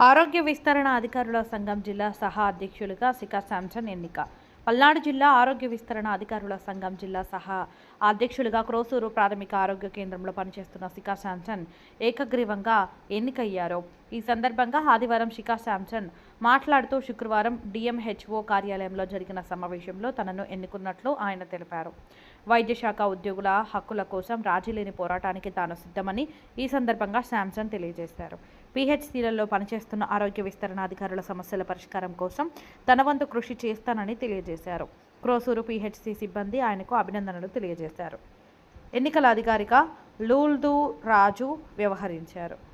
ఆరోగ్య విస్తరణ అధికారుల సంఘం జిల్లా సహా అధ్యక్షులుగా శిఖా శాంసన్ ఎన్నిక. పల్నాడు జిల్లా ఆరోగ్య విస్తరణ అధికారుల సంఘం జిల్లా సహా అధ్యక్షులుగా క్రోసూరు ప్రాథమిక ఆరోగ్య కేంద్రంలో పనిచేస్తున్న శిఖా శాంసన్ ఏకగ్రీవంగా ఎన్నికయ్యారు. ఈ సందర్భంగా ఆదివారం శిఖా శాంసన్ మాట్లాడుతూ శుక్రవారం డిఎంహెచ్ఓ కార్యాలయంలో జరిగిన సమావేశంలో తనను ఎన్నుకున్నట్లు ఆయన తెలిపారు. వైద్య శాఖ ఉద్యోగుల హక్కుల కోసం రాజీ లేని పోరాటానికి తాను సిద్ధమని ఈ సందర్భంగా శాంసన్ తెలియజేశారు. పీహెచ్సీలలో పనిచేస్తున్న ఆరోగ్య విస్తరణ అధికారుల సమస్యల పరిష్కారం కోసం తన వంతు కృషి చేస్తానని తెలియజేశారు. క్రోసూరు పీహెచ్సీ సిబ్బంది ఆయనకు అభినందనలు తెలియజేశారు. ఎన్నికల అధికారిగా లూల్దు రాజు వ్యవహరించారు.